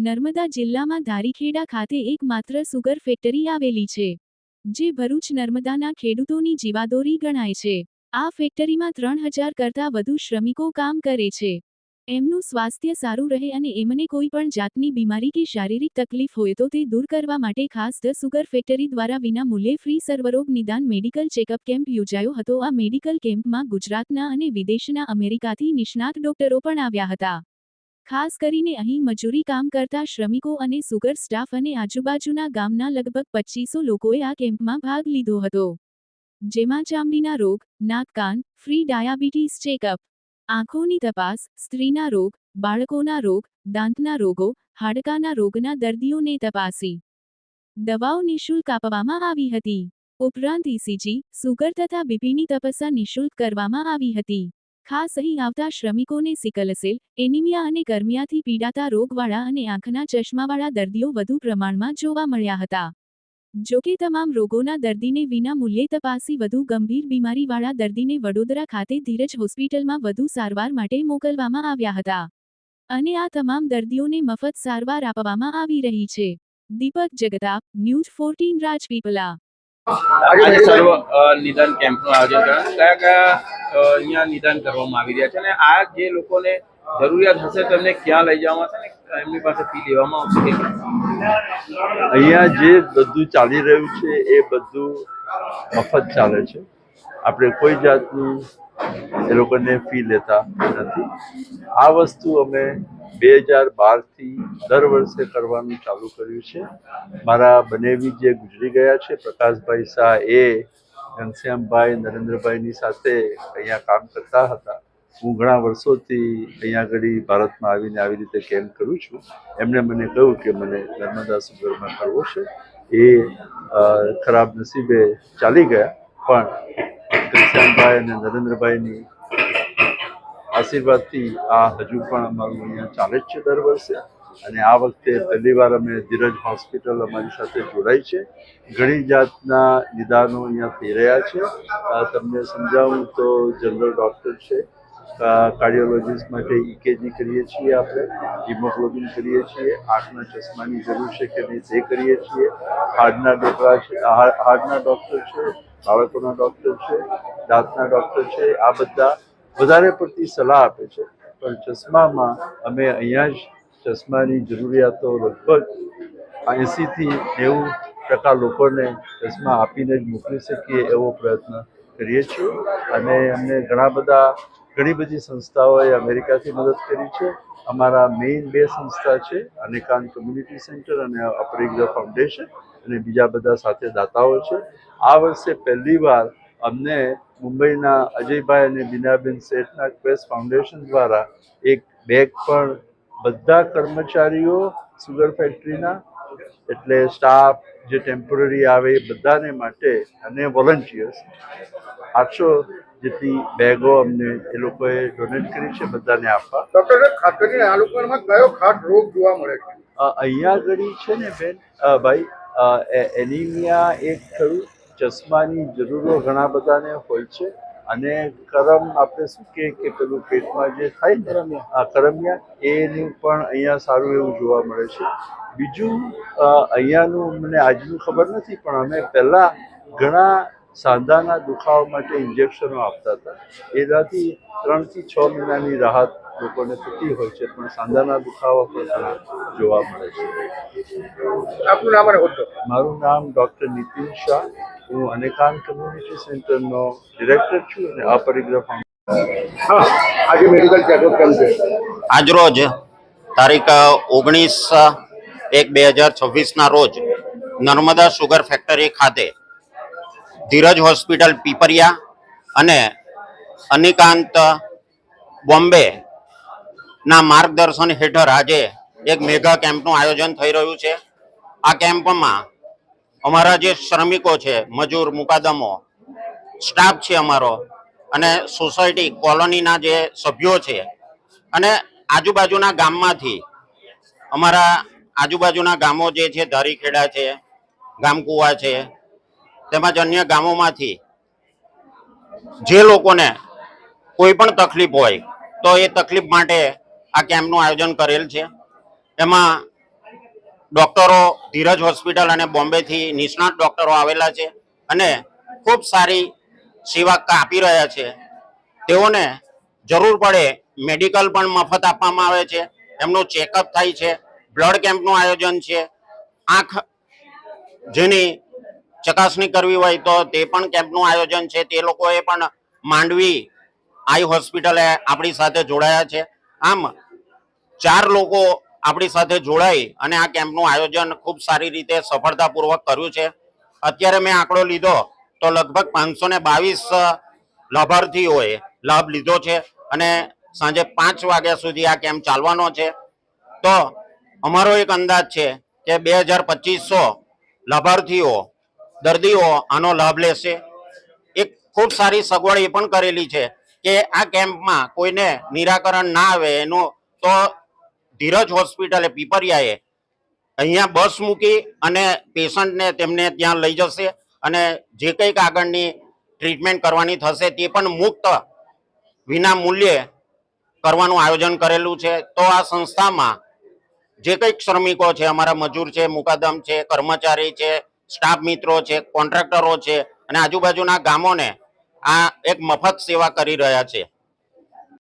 નર્મદા જિલ્લામાં ધારીખેડા ખાતે એકમાત્ર સુગર ફેક્ટરી આવેલી છે, જે ભરૂચ નર્મદાના ખેડૂતોની જીવાદોરી ગણાય છે. આ ફેક્ટરીમાં ત્રણ હજાર કરતાં વધુ શ્રમિકો કામ કરે છે. એમનું સ્વાસ્થ્ય સારું રહે અને એમને કોઈ પણ જાતની બીમારી કે શારીરિક તકલીફ હોય તો તે દૂર કરવા માટે ખાસ ધ સુગર ફેક્ટરી દ્વારા વિના મૂલ્યે ફ્રી સર્વરોગ નિદાન મેડિકલ ચેકઅપ કેમ્પ યોજાયો હતો. આ મેડિકલ કેમ્પમાં ગુજરાતના અને વિદેશના અમેરિકાથી નિષ્ણાત ડોક્ટરો પણ આવ્યા હતા. ખાસ કરીને અહીં મજૂરી કામ કરતા શ્રમિકો અને સુગર સ્ટાફ અને આજુબાજુના ગામના લગભગ પચીસો લોકોએ આ કેમ્પમાં ભાગ લીધો હતો. જેમાં ચામડીના રોગ નાકકાન ફ્રી ડાયાબિટીસ ચેકઅપ આંખોની તપાસ, સ્ત્રીના રોગ, બાળકોના રોગ, દાંતના રોગો, હાડકાના રોગના દર્દીઓને તપાસી. દવાઓ નિઃશુલ્ક આપવામાં આવી હતી. ઉપરાંત ઇસીજી સુગર તથા બીપીની તપસા નિઃશુલ્ક કરવામાં આવી હતી. ખાસ અહીં આવતા શ્રમિકોને સિકલસેલ, એનિમિયા અને ગરમિયાથી પીડાતા રોગવાળા અને આંખના ચશ્માવાળા દર્દીઓ વધુ પ્રમાણમાં જોવા મળ્યા હતા. જોકે તમામ રોગોના દર્દીને વિના મૂલ્યે તપાસી વધુ ગંભીર બીમારીવાળા દર્દીને વડોદરા ખાતે ધીરજ હોસ્પિટલમાં વધુ સારવાર માટે મોકલવામાં આવ્યા હતા. અને આ તમામ દર્દીઓને મફત સારવાર આપવામાં આવી રહી છે. Deepak Jagtap, news fourteen, Rajpipla. આજે સર્વ નિદાન કેમ્પનું આયોજન કર્યું. કયા કયા અહીંયા નિદાન કરવામાં આવી રહ્યા છે અને આ જે લોકોને જરૂરિયાત હશે તેમને ક્યાં લઈ જવામાં આવશે ને એમની પાસે ફી લેવામાં આવશે અહીંયા જે બધું ચાલી રહ્યું છે એ બધું મફત ચાલે છે. આપણે કોઈ જાતનું એ લોકોને ફી લેતા નથી. આ વસ્તુ અમે બે હજાર બારથી દર વર્ષે કરવાનું ચાલુ કર્યું છે. મારા બનેવી જે ગુજરી ગયા છે, પ્રકાશભાઈ શાહ એ ઘનશ્યામભાઈ, નરેન્દ્રભાઈની સાથે અહીંયા કામ કરતા હતા. હું ઘણા વર્ષોથી અહીંયા આગળ ભારતમાં આવીને આવી રીતે કેમ્પ કરું છું એમણે મને કહ્યું કે મને નર્મદા સુગરમાં કરવો છે. એ ખરાબ નસીબે ચાલી ગયા, પણ ઘનશ્યામભાઈ અને નરેન્દ્રભાઈની આશીર્વાદથી આ હજુ પણ અમારું અહીંયા ચાલે જ છે દર વર્ષે. અને આ વખતે પહેલીવાર અમે ધીરજ હોસ્પિટલ અમારી સાથે જોડાઈ છે. ઘણી જાતના નિદાનો અહીંયા થઈ રહ્યા છે. તમને સમજાવું તો જનરલ ડૉક્ટર છે. કાર્ડિયોલોજીસ્ટ માટે ઇકેજી કરીએ છીએ આપણે. હિમોગ્લોબિન કરીએ છીએ. આંખના ચશ્માની જરૂર છે કે નહીં તે કરીએ છીએ. હાર્ટના ડોકરા છે હાર્ટના ડૉક્ટર છે. બાળકોના ડૉક્ટર છે દાંતના ડૉક્ટર છે, આ બધા વધારે પડતી સલાહ આપે છે. પણ ચશ્મામાં અમે અહીંયા જ ચશ્માની જરૂરિયાતો લગભગ એંસીથી નેવું ટકા લોકોને ચશ્મા આપીને જ મોકલી શકીએ એવો પ્રયત્ન કરીએ છીએ. અને અમને ઘણા બધા ઘણી બધી સંસ્થાઓએ અમેરિકાથી મદદ કરી છે. અમારા મેઇન બે સંસ્થા છે, અનેકાંત કમ્યુનિટી સેન્ટર અને અપરિગ્ર ફાઉન્ડેશન અને બીજા બધા સાથે દાતાઓ છે. આ વર્ષે પહેલીવાર અમને મુંબઈના અજયભાઈ અને બીનાબેન શેઠના ક્વેસ્ટ ફાઉન્ડેશન દ્વારા એક બેગ પણ બધા કર્મચારીઓ સુગર ફેક્ટરીના એટલે સ્ટાફ જે ટેમ્પરરી આવે એ બધાને માટે અને વોલન્ટિયર્સ આઠસો જેટલી બેગો અમને એ લોકોએ ડોનેટ કરી છે બધાને આપવા. ડોક્ટર ખાસ કરીને આ લોકોમાં કયો ખાસ રોગ જોવા મળે છે? અહીંયા આગળ છે ને બેન ભાઈ એનિમિયા એક થયું ચશ્માની જરૂરો ઘણા બધાને હોય છે. અને કરમ આપણે શું કહે કે પેલું પેટમાં જે થાય ને આ કરમિયા એનું પણ અહીંયા સારું એવું જોવા મળે છે. બીજું અહીંયાનું મને આજનું ખબર નથી પણ અમે પહેલાં ઘણા સાંધાના દુખાવા માટે ઇન્જેક્શનો આપતા હતા. એનાથી ત્રણથી છ મહિનાની રાહત લોકોને થતી હોય છે પણ સાંધાના દુખાવા પણ જોવા મળે છે. આપનું નામ મારું નામ ડૉક્ટર નીતિન શાહ. હું અનેકાંત કમ્યુનિટી સેન્ટરનો ડિરેક્ટર છું અને અપરિગ્રહ ફાઉન્ડેશન હા આજે મેડિકલ ચેકઅપ કેમ છે? આજરોજ તારીખ ઓગણીસ એક બે હજાર છવ્વીસના રોજ નર્મદા સુગર ફેક્ટરી ખાતે ધીરજ હોસ્પિટલ પીપરિયા અને અનિકાંત બોમ્બે ના માર્ગદર્શન હેઠળ આજે એક મેગા કેમ્પનું આયોજન થઈ રહ્યું છે. આ કેમ્પમાં અમારા જે શ્રમિકો છે, મજૂર, મુકાદમો, સ્ટાફ છે અમારો અને સોસાયટી કોલોનીના જે સભ્યો છે અને આજુબાજુના ગામમાંથી અમારા આજુબાજુના ગામો જે છે, ધારીખેડા છે, ગામકુવા છે તેમજ અન્ય ગામોમાંથી જે લોકોને કોઈ પણ તકલીફ હોય, તો એ તકલીફ માટે આ કેમ્પનું આયોજન કરેલ છે. એમાં ડોક્ટરો ધીરજ હોસ્પિટલ અને બોમ્બેથી નિષ્ણાત ડોક્ટરો આવેલા છે અને ખૂબ સારી સેવા આપી રહ્યા છે. તેઓને જરૂર પડે મેડિકલ પણ મફત આપવામાં આવે છે. એમનું ચેકઅપ થાય છે. બ્લડ કેમ્પનું આયોજન છે. આંખ જેની ચકાસણી કરવી હોય તો તે પણ કેમ્પનું આયોજન છે. તે લોકોએ પણ માંડવી આઈ હોસ્પિટલે આપણી સાથે જોડાયા છે. આમ ચાર લોકો આપણી સાથે જોડાઈ અને આ કેમ્પનું આયોજન ખૂબ સારી રીતે સફળતાપૂર્વક કર્યું છે. અત્યારે મેં આંકડો લીધો તો લગભગ પાંચસો ને બાવીસ લાભાર્થીઓએ લાભ લીધો છે અને સાંજે પાંચ વાગ્યા સુધી આ કેમ્પ ચાલવાનો છે. તો અમારો એક અંદાજ છે કે બે હજાર પચીસો લાભાર્થીઓ દર્દીઓ આનો લાભ લેશે. એક ખૂબ સારી સગવડ એ પણ કરેલી છે કે આ કેમ્પમાં કોઈને નિરાકરણ ના આવે એનું તો ધીરજ હોસ્પિટલે પીપરિયાએ અહીંયા બસ મૂકી અને પેશન્ટને તેમને ત્યાં લઈ જશે અને જે કંઈક આગળની ટ્રીટમેન્ટ કરવાની થશે તે પણ મુક્ત વિના મૂલ્યે કરવાનું આયોજન કરેલું છે. તો આ સંસ્થામાં જે કંઈક શ્રમિકો છે, અમારા મજૂર છે, મુકાદમ છે, કર્મચારી છે સ્ટાફ મિત્રો છે કોન્ટ્રાક્ટરો છે અને આજુબાજુના ગામોને આ એક મફત સેવા કરી રહ્યા છે.